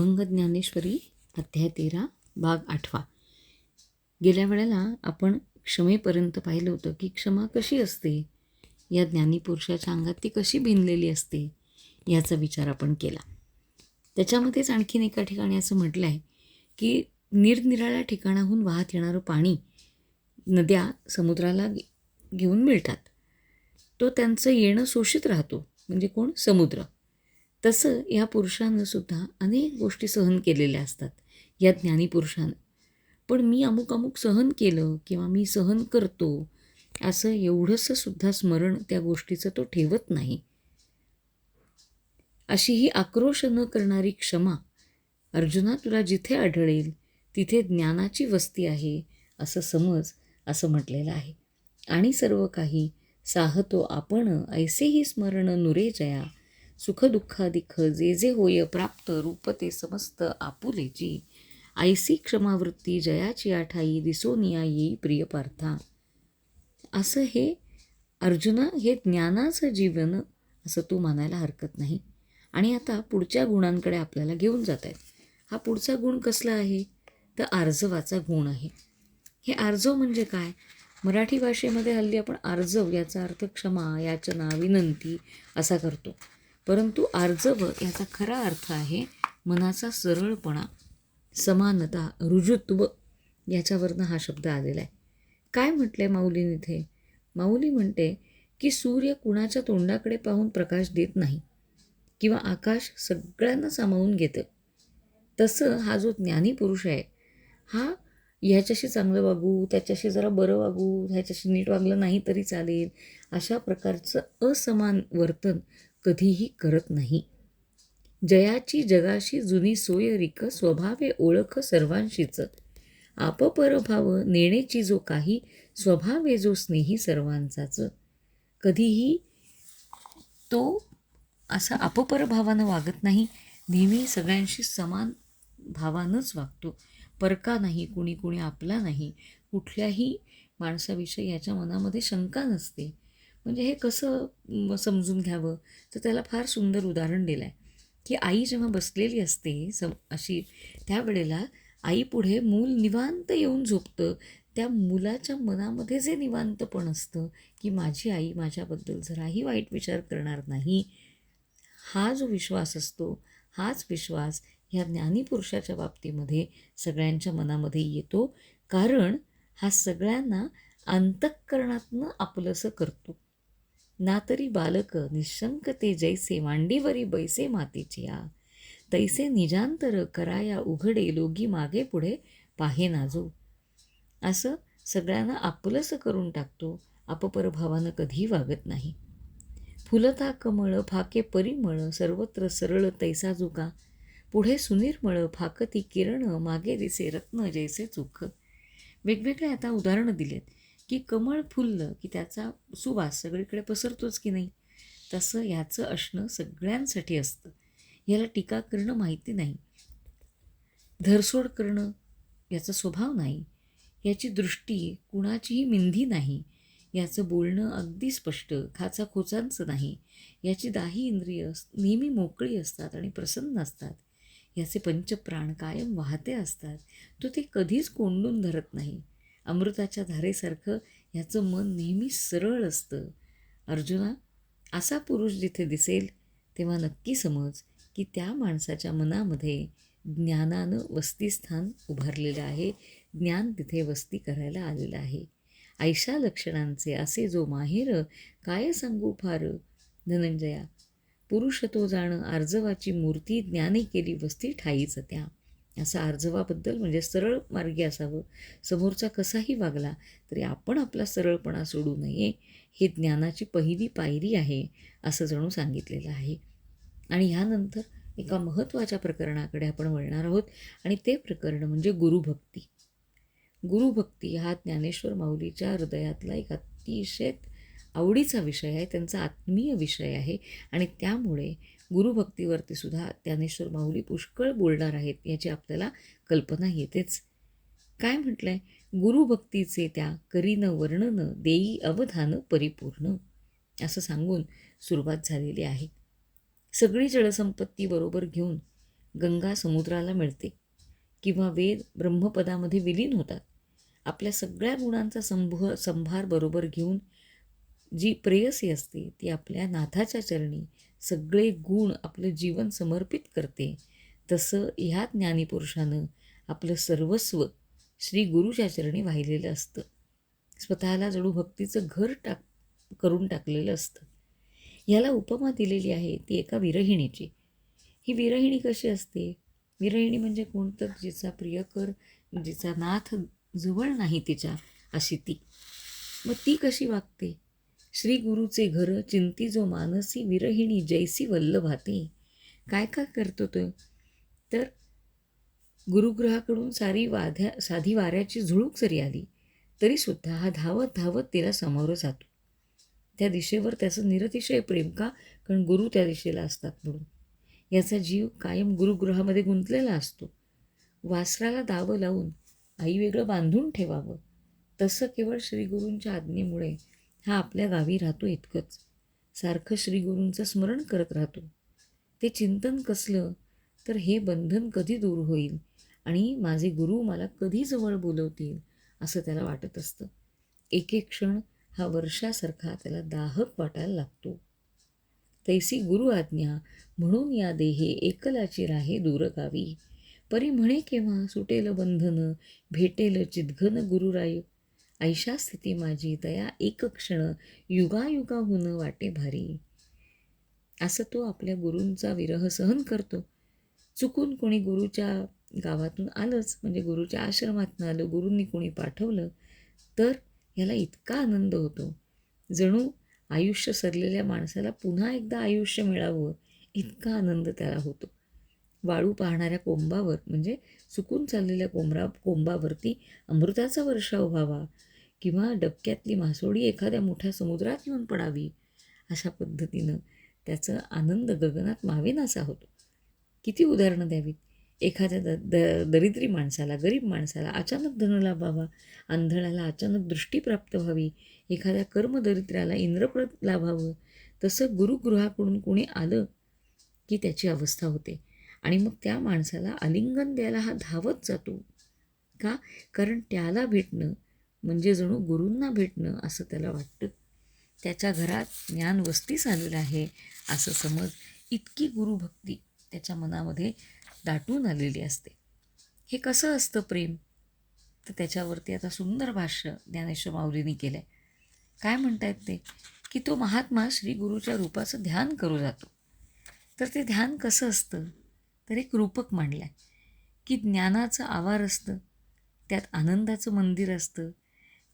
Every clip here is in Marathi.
अभंग ज्ञानेश्वरी अध्याय तेरा भाग आठवा. गेल्या वेळेला आपण क्षमेपर्यंत पाहिलं होतं की क्षमा कशी असते? या ज्ञानीपुरुषाच्या अंगात ती कशी भिनलेली असते? याचा विचार आपण केला. त्याच्यामध्येच आणखीन एका ठिकाणी असं म्हटलं आहे की निरनिराळ्या ठिकाणाहून वाहत येणारं पाणी नद्या समुद्राला घेऊन मिळतात. तो त्यांचं येणं शोषित राहतो. म्हणजे कोण? समुद्र. तसं या पुरुषानं सुद्धा अनेक गोष्टी सहन केलेल्या असतात या ज्ञानीपुरुषानं पण मी अमुक अमुक सहन केलं किंवा मी सहन करतो असं एवढंसं सुद्धा स्मरण त्या गोष्टीचं तो ठेवत नाही. अशी ही आक्रोश न करणारी क्षमा अर्जुना तुला जिथे आढळेल तिथे ज्ञानाची वस्ती आहे असं समज असं म्हटलेलं आहे. आणि सर्व काही साहतो आपण ऐसेही स्मरण नुरे जया सुखदुःखादिख जे जे होय प्राप्त रूप ते समस्त आपुलेची आयसी क्षमावृत्ती जयाची आठाई दिसोनिया येई प्रिय पार्था. असं हे अर्जुना हे ज्ञानाचं जीवन असं तू मानायला हरकत नाही. आणि आता पुढच्या गुणांकडे आपल्याला घेऊन जात आहेत हा पुढचा गुण कसला आहे? तर आर्जवाचा गुण आहे. हे आर्जव म्हणजे काय? मराठी भाषेमध्ये हल्ली आपण आर्जव याचा अर्थ क्षमा याचना विनंती असा करतो. परंतु आर्जव याचा खरा अर्थ आहे मनाचा सरळपणा समानता रुजुत्व याच्यावरनं हा शब्द आलेला आहे. काय म्हटलं आहे माऊलीने इथे? माऊली म्हणते की सूर्य कुणाच्या तोंडाकडे पाहून प्रकाश देत नाही किंवा आकाश सगळ्यांना सामावून घेतं. तसं हा जो ज्ञानी पुरुष आहे हा ह्याच्याशी चांगलं वागू त्याच्याशी जरा बरं वागू ह्याच्याशी नीट वागलं नाही तरी चालेल अशा प्रकारचं असमान वर्तन कधीही करत नाही. जयाची जगाशी जुनी सोय रिक स्वभावे ओळख सर्वांशीच. आपपरभाव नेण्याची जो काही स्वभावे जो स्नेही सर्वांचाच. कधीही तो असा अपपरभावानं वागत नाही नेहमी सगळ्यांशी समान भावानंच वागतो. परका नाही कुणी कुणी आपला नाही. कुठल्याही माणसाविषयी याच्या मनामध्ये शंका नसते. म्हणजे हे कसं समजून घ्यावं? तर त्याला फार सुंदर उदाहरण दिलं आहे की आई जेव्हा बसलेली असते सम अशी त्यावेळेला आई पुढे मूल निवांत येऊन झोपतं. त्या मुलाच्या मनामध्ये जे निवांतपण असतं की माझी आई माझ्याबद्दल जराही वाईट विचार करणार नाही हा जो विश्वास असतो हाच विश्वास ह्या ज्ञानीपुरुषाच्या बाबतीमध्ये सगळ्यांच्या मनामध्ये येतो. कारण हा सगळ्यांना अंतःकरणातनं आपलंसं करतो ना तरी बालक निशंक ते जैसे मांडीवरी बैसे मातेची तैसे निजांतर कराया उघडे लोगी मागे पुढे पाहे नाजो. असं सगळ्यांना आपलंसं करून टाकतो अपपरभावानं कधीही वागत नाही. फुलता कमळ फाके परिमळ सर्वत्र सरळ तैसा जुका पुढे सुनिर्मळ फाकती किरण मागे दिसे रत्न जैसे चुख. वेगवेगळे आता उदाहरणं दिलेत. की कमळ फुललं की त्याचा सुवास सगळीकडे पसरतोच की नाही? तसं ह्याचं असणं सगळ्यांसाठी असतं. याला टीका करणं माहिती नाही. धरसोड करणं याचा स्वभाव नाही. याची दृष्टी कुणाचीही मिंधी नाही. याचं बोलणं अगदी स्पष्ट खाचा खोचांचं नाही. याची दाही इंद्रिय नेहमी मोकळी असतात आणि प्रसन्न असतात. याचे पंचप्राण कायम वाहते असतात. तो ते कधीच कोंडून धरत नाही. अमृताच्या धारेसारखं ह्याचं मन नेहमी सरळ असतं. अर्जुना असा पुरुष जिथे दिसेल तेव्हा नक्की समज की त्या माणसाच्या मनामध्ये ज्ञानानं वस्तीस्थान उभारलेलं आहे ज्ञान तिथे वस्ती करायला आलेलं आहे. ऐशा लक्षणांचे असे जो माहेर काय सांगू फार? धनंजया पुरुष तो जाणं आर्जवाची मूर्ती ज्ञाने केली वस्ती ठाईच त्या. असं आर्जवाबद्दल म्हणजे सरळ मार्गी असावं. समोरचा कसाही वागला तरी आपण आपला सरळपणा सोडू नये. हे ज्ञानाची पहिली पायरी आहे असं जणू सांगितलेलं आहे. आणि ह्यानंतर एका महत्त्वाच्या प्रकरणाकडे आपण वळणार आहोत आणि ते प्रकरण म्हणजे गुरुभक्ती. गुरुभक्ती हा ज्ञानेश्वर माऊलीच्या हृदयातला एक अतिशय आवडीचा विषय आहे त्यांचा आत्मीय विषय आहे आणि त्यामुळे गुरुभक्तीवरती सुद्धा ज्ञानेश्वर माऊली पुष्कळ बोलणार आहेत याची आपल्याला कल्पना येतेच. काय म्हटलंय? गुरुभक्तीचे त्या करीन वर्णन देई अवधान परिपूर्ण. असं सांगून सुरुवात झालेली आहे. सगळी जलसंपत्ती बरोबर घेऊन गंगा समुद्राला मिळते. किंवा वेद ब्रह्मपदामध्ये विलीन होतात. आपल्या सगळ्या गुणांचा संभ संभार बरोबर घेऊन जी प्रेयसी असते ती आपल्या नाथाच्या चरणी सगळे गुण आपलं जीवन समर्पित करते. तसं ह्या ज्ञानीपुरुषानं आपलं सर्वस्व श्री गुरुच्या चरणी वाहिलेलं असतं. स्वतःला जणू भक्तीचं घर टाक करून टाकलेलं असतं. याला उपमा दिलेली आहे ती एका विरहिणीची. ही विरहिणी कशी असते? विरहिणी म्हणजे कोणतं जिचा प्रियकर जिचा नाथ जवळ नाही तिच्या अशी ती. मग ती कशी वागते? श्री गुरुचे घर चिंती जो मानसी विरहिणी जैसी वल्लभाते. काय काय करतो तो? तर गुरुग्रहाकडून सारी वाध्या साधी वाऱ्याची झुळूक जरी आली तरीसुद्धा हा धावत धावत तिला समोर जातो. त्या दिशेवर त्याचं निरतिशय प्रेम का? कारण गुरु त्या दिशेला असतात म्हणून. याचा जीव कायम गुरुगृहामध्ये गुंतलेला असतो. वासराला दावं लावून आई वेगळं बांधून ठेवावं. तसं केवळ श्रीगुरूंच्या आज्ञेमुळे हा आपल्या गावी राहतो इतकंच. सारखं श्रीगुरूंचं स्मरण करत राहतो. ते चिंतन कसलं तर हे बंधन कधी दूर होईल आणि माझे गुरु मला कधी जवळ बोलवतील असं त्याला वाटत असतं. एक एक क्षण हा वर्षासारखा त्याला दाहक वाटायला लागतो. तैसी गुरु आज्ञा म्हणून या देहे एकलाची राहे दूरगावी परी म्हणे केव्हा सुटेल बंधन भेटेल चिद्घन गुरुराय. ऐशा स्थिती माझी दया एक क्षण युगायुगाहून वाटे भारी. असं तो आपल्या गुरूंचा विरह सहन करतो. चुकून कोणी गुरुच्या गावातून आलंच म्हणजे गुरुच्या आश्रमातून आलं गुरूंनी कोणी पाठवलं तर याला इतका आनंद होतो. जणू आयुष्य सरलेल्या माणसाला पुन्हा एकदा आयुष्य मिळावं इतका आनंद त्याला होतो. वाळू पाहणाऱ्या कोंबावर म्हणजे चुकून चाललेल्या कोंबरा कोंबावरती अमृताचा वर्षाव व्हावा किंवा डबक्यातली मासोडी एखाद्या मोठ्या समुद्रात येऊन पडावी अशा पद्धतीनं त्याचं आनंद गगनात मावेनासा होतो. किती उदाहरणं द्यावीत? एखाद्या द द दरिद्री माणसाला गरीब माणसाला अचानक धनलाभ व्हावा आंधळाला अचानक दृष्टी प्राप्त व्हावी एखाद्या कर्मदरिद्र्याला इंद्रप्रद लाभावं तसं गुरुगृहाकडून कोणी आलं की त्याची अवस्था होते. आणि मग त्या माणसाला आलिंगन द्यायला हा धावत जातो. का? कारण त्याला भेटणं म्हणजे जणू गुरूंना भेटणं असं त्याला वाटतं. त्याच्या घरात ज्ञान वस्तीस आलेलं आहे असं समज इतकी गुरुभक्ती त्याच्या मनामध्ये दाटून आलेली असते. हे कसं असतं प्रेम? तर त्याच्यावरती आता सुंदर भाष्य ज्ञानेश्वर माऊलींनी केलं आहे काय म्हणतायत ते? की तो महात्मा श्री गुरुच्या रूपाचं ध्यान करू जातो. तर ते ध्यान कसं असतं? तर एक रूपक मांडलं आहे की ज्ञानाचं आवार असतं त्यात आनंदाचं मंदिर असतं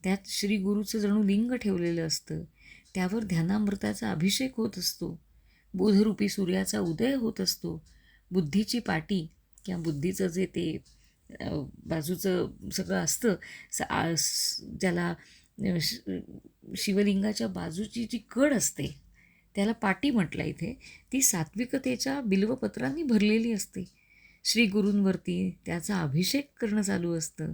त्यात श्री गुरुचं जणू लिंग ठेवलेलं असतं. त्यावर ध्यानामृताचा अभिषेक होत असतो. बोधरूपी सूर्याचा उदय होत असतो. बुद्धीची पाटी किंवा बुद्धीचं जे ते बाजूचं सगळं असतं स ज्याला शिवलिंगाच्या बाजूची जी कड असते त्याला पाटी म्हटलं इथे ती सात्विकतेच्या बिल्वपत्रांनी भरलेली असते. श्री गुरूंवरती त्याचा अभिषेक करणं चालू असतं.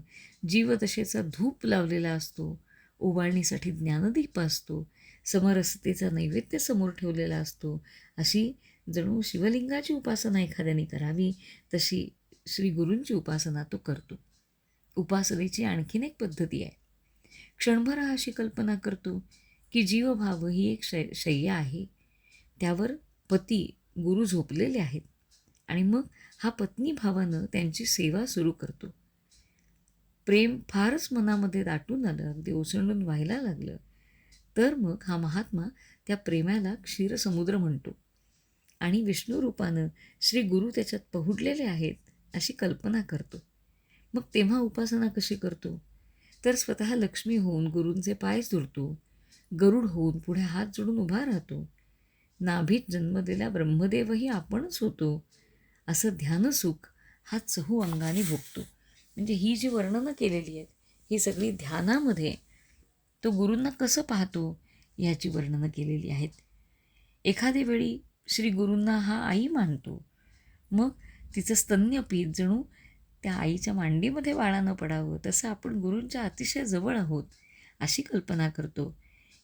जीवदशेचा धूप लावलेला असतो. ओवाळणीसाठी ज्ञानदीप असतो. समरसतेचा नैवेद्य समोर ठेवलेला असतो. अशी जणू शिवलिंगाची उपासना एखाद्याने करावी तशी श्री गुरूंची उपासना तो करतो. उपासनेची आणखीन एक पद्धती आहे. क्षणभर हा अशी कल्पना करतो की जीवभाव ही एक शै शय्या आहे. त्यावर पती गुरु झोपलेले आहेत. आणि मग हा पत्नी भावानं त्यांची सेवा सुरू करतो. प्रेम फारच मनामध्ये दाटून आलं अगदी ओसंडून व्हायला लागलं. तर मग हा महात्मा त्या प्रेमाला क्षीरसमुद्र म्हणतो. आणि विष्णू रूपानं श्री गुरु त्याच्यात पहुडलेले आहेत अशी कल्पना करतो. मग तेव्हा उपासना कशी करतो? तर स्वतः लक्ष्मी होऊन गुरूंचे पाय जुळतो गरुड होऊन पुढे हात जोडून उभा राहतो. नाभीत जन्मलेला ब्रह्मदेवही आपणच होतो. असं ध्यानसुख हा चहू अंगाने भोगतो. म्हणजे ही जी वर्णनं केलेली आहेत ही सगळी ध्यानामध्ये तो गुरूंना कसं पाहतो याची वर्णनं केलेली आहेत. एखाद्या वेळी श्री गुरूंना हा आई मानतो. मग तिचं स्तन्यपीत जणू त्या आईच्या मांडीमध्ये वाळा न पडावं तसं आपण गुरूंच्या अतिशय जवळ आहोत अशी कल्पना करतो.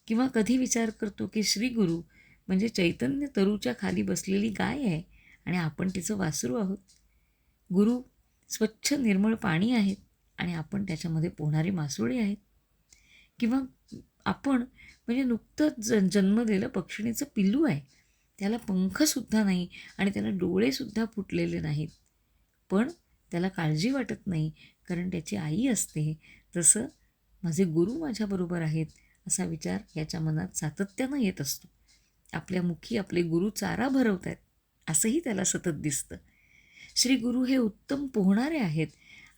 किंवा कधी विचार करतो की श्री गुरु म्हणजे चैतन्य तरूच्या खाली बसलेली गाय आहे आणि आपण तिचं वासरू आहोत. गुरु स्वच्छ निर्मळ पाणी आहेत आणि आपण त्याच्यामध्ये पोहणारी मासोळी आहेत. किंवा आपण म्हणजे नुकतंच ज जन्मलेलं पक्षिणीचं पिल्लू आहे. त्याला पंखसुद्धा नाही आणि त्याला डोळेसुद्धा फुटलेले नाहीत. पण त्याला काळजी वाटत नाही कारण त्याची आई असते. तसं माझे गुरु माझ्याबरोबर आहेत असा विचार याच्या मनात सातत्यानं येत असतो. आपल्या मुखी आपले गुरु चारा भरवत आहेत असंही त्याला सतत दिसतं. श्री गुरु हे उत्तम पोहणारे आहेत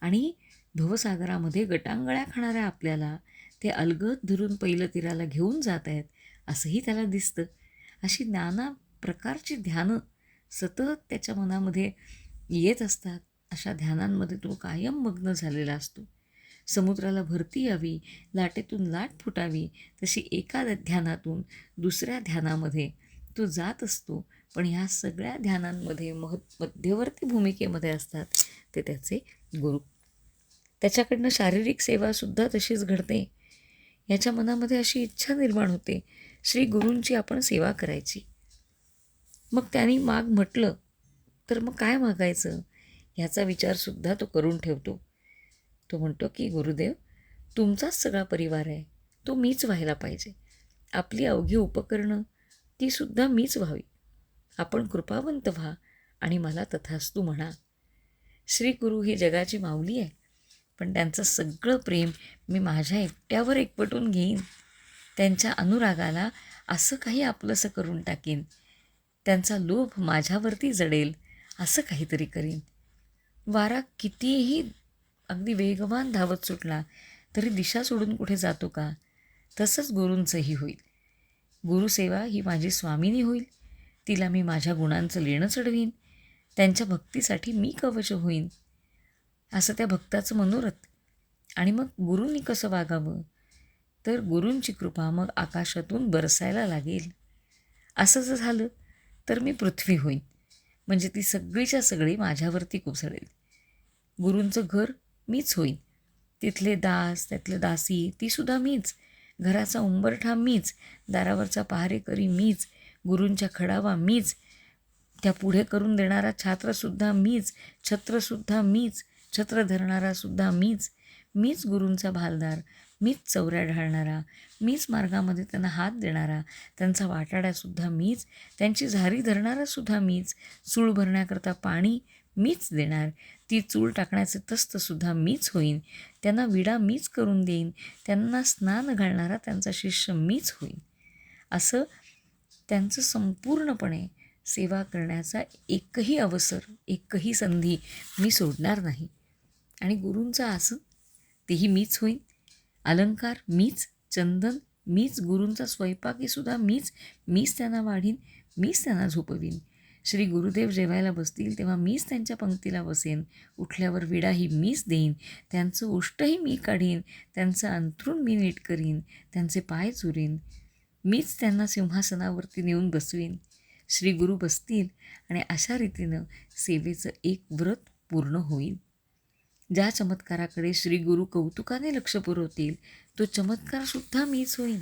आणि भवसागरामध्ये गटांगळ्या खाणाऱ्या आपल्याला ते अलगद धरून पहिलं तीराला घेऊन जात आहेत असंही त्याला दिसतं. अशी नाना प्रकारची ध्यानं सतत त्याच्या मनामध्ये येत असतात अशा ध्यानांमध्ये तो कायम मग्न झालेला असतो. समुद्राला भरती यावी लाटेतून लाट फुटावी तशी एका ध्यानातून दुसऱ्या ध्यानामध्ये तो जात असतो पण ह्या सगळ्या ध्यानांमध्ये मह मध्यवर्ती भूमिकेमध्ये असतात ते त्याचे गुरु. त्याच्याकडनं शारीरिक सेवासुद्धा तशीच घडते. याच्या मनामध्ये अशी इच्छा निर्माण होते. श्री गुरूंची आपण सेवा करायची. मग त्यांनी माग म्हटलं तर मग काय मागायचं? ह्याचा विचारसुद्धा तो करून ठेवतो. तो म्हणतो की गुरुदेव तुमचाच सगळा परिवार आहे. तो मीच व्हायला पाहिजे. आपली अवघी उपकरणं तीसुद्धा मीच व्हावी. आपण कृपावंत व्हा आणि मला तथास्तू म्हणा. श्री गुरु ही जगाची माऊली आहे पण त्यांचं सगळं प्रेम मी माझ्या एकट्यावर एकवटून घेईन. त्यांच्या अनुरागाला असं काही आपलंसं करून टाकीन. त्यांचा लोभ माझ्यावरती जडेल असं काहीतरी करीन. वारा कितीही अगदी वेगवान धावत सुटला तरी दिशा सोडून कुठे जातो का? तसंच गुरूंचंही होईल. गुरुसेवा ही माझी स्वामिनी होईल. तिला मी माझ्या गुणांचं लेणं चढवीन. त्यांच्या भक्तीसाठी मी कवच होईन. असं त्या भक्ताचं मनोरथ. आणि मग गुरूंनी कसं वागावं? तर गुरूंची कृपा मग आकाशातून बरसायला लागेल. असं जर झालं तर मी पृथ्वी होईन. म्हणजे ती सगळीच्या सगळी माझ्यावरती कोसळेल. गुरूंचं घर मीच होईन. तिथले दास त्यातले दासी तीसुद्धा मीच. घराचा उंबरठा मीच. दारावरचा पहारेकरी मीच. गुरूंच्या खडावा मीच. त्या पुढे करून देणारा छात्रसुद्धा मीच. छत्रसुद्धा मीच. छत्र धरणारासुद्धा मीच. मीच गुरूंचा भालदार. मीच चौऱ्या ढाळणारा. मीच मार्गामध्ये त्यांना हात देणारा. त्यांचा वाटाड्यासुद्धा मीच. त्यांची झारी धरणारासुद्धा मीच. चूळ भरण्याकरता पाणी मीच देणार. ती चूळ टाकण्याचे तस्तसुद्धा मीच होईन. त्यांना विडा मीच करून देईन. त्यांना स्नान घालणारा त्यांचा शिष्य मीच होईन. असं त्यांचं संपूर्णपणे सेवा करण्याचा एकही अवसर एकही संधी मी सोडणार नाही. आणि गुरूंचं आसन तेही मीच होईन. अलंकार मीच चंदन मीच गुरूंचा स्वयंपाकीसुद्धा मीच मीच त्यांना वाढीन मीच त्यांना झोपवीन. श्री गुरुदेव जेवायला बसतील तेव्हा मीच त्यांच्या पंक्तीला बसेन. उठल्यावर विडाही मीच देईन. त्यांचं उष्टही मी काढीन. त्यांचं अंथरूण मी नीट करीन. त्यांचे पाय चुरीन. मीच त्यांना सिंहासनावरती नेऊन बसवीन श्री गुरु बसतील आणि अशा रीतीनं सेवेचं एक व्रत पूर्ण होईल. ज्या चमत्काराकडे श्री गुरु कौतुकाने लक्ष पुरवतील तो चमत्कारसुद्धा मीच होईन.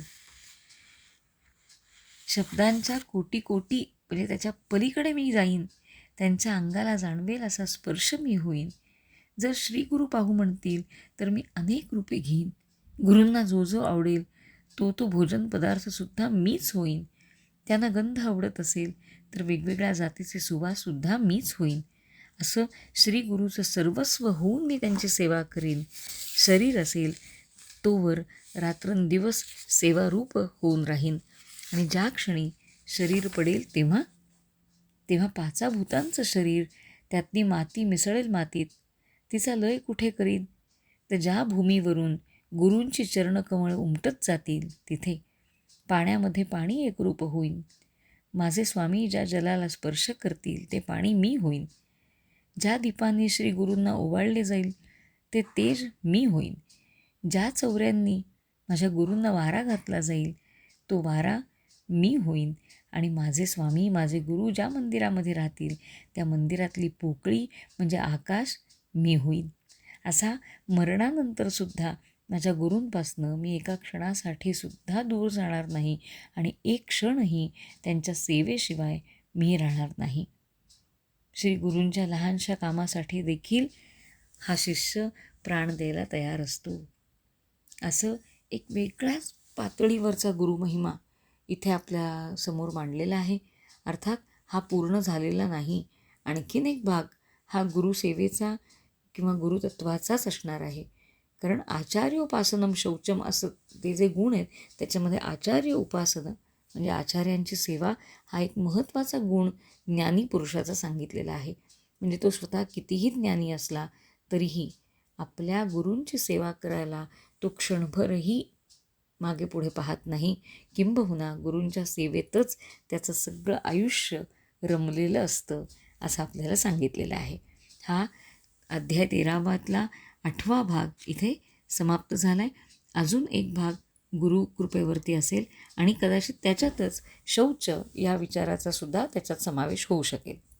शब्दांच्या कोटी कोटी म्हणजे त्याच्या पलीकडे मी जाईन त्यांच्या अंगाला जाणवेल असा स्पर्श मी होईन. जर श्री गुरु पाहू म्हणतील तर मी अनेक रूपे घेईन. गुरूंना जो जो आवडेल तो तो भोजन पदार्थसुद्धा मीच होईन. त्यांना गंध आवडत असेल तर वेगवेगळ्या जातीचे सुवाससुद्धा मीच होईन. असं श्री गुरुचं सर्वस्व होऊन मी त्यांची सेवा करीन. शरीर असेल तोवर रात्रंदिवस सेवारूप होऊन राहीन. आणि ज्या क्षणी शरीर पडेल तेव्हा तेव्हा पाचा भूतांचं शरीर त्यातली माती मिसळेल मातीत. तिचा लय कुठे करीन? तर ज्या भूमीवरून गुरूंची चरणकमळ उमटत जातील तिथे. पाण्यामध्ये पाणी एकरूप होईन. माझे स्वामी ज्या जलाला स्पर्श करतील ते पाणी मी होईन. ज्या दीपांनी श्री गुरूंना ओवाळले जाईल ते तेज मी होईन. ज्या चौऱ्यांनी माझ्या गुरूंना वारा घातला जाईल तो वारा मी होईन. आणि माझे स्वामी माझे गुरु ज्या मंदिरामध्ये राहतील त्या मंदिरातली पोकळी म्हणजे आकाश मी होईन. असा मरणानंतरसुद्धा माझ्या गुरूंपासनं मी एका क्षणासाठी सुद्धा दूर जाणार नाही आणि एक क्षणही त्यांच्या सेवेशिवाय मी राहणार नाही. श्री गुरूंच्या लहानशा कामासाठी देखील हा शिष्य प्राण द्यायला तयार असतो. असं एक वेगळ्याच पातळीवरचा गुरुमहिमा इथे आपल्यासमोर मांडलेला आहे. अर्थात हा पूर्ण झालेला नाही. आणखीन एक भाग हा गुरुसेवेचा किंवा गुरुतत्वाचाच असणार आहे. कारण आचार्य उपासनम शौचम असं ते जे गुण आहेत त्याच्यामध्ये आचार्य उपासना म्हणजे आचार्यांची सेवा हा एक महत्त्वाचा गुण ज्ञानी पुरुषाचा सांगितलेला आहे. म्हणजे तो स्वतः कितीही ज्ञानी असला तरीही आपल्या गुरूंची सेवा करायला तो क्षणभरही मागे पुढे पाहत नाही. किंबहुना गुरूंच्या सेवेतच त्याचं सगळं आयुष्य रमलेलं असतं असं आपल्याला सांगितलेलं आहे. हा अध्याय तेरावातला आठवा भाग इथे समाप्त झाला आहे अजून एक भाग गुरु कृपेवरती असेल आणि कदाचित त्याच्यातच शौच या विचाराचा सुद्धा त्याच्यात समावेश होऊ शकेल.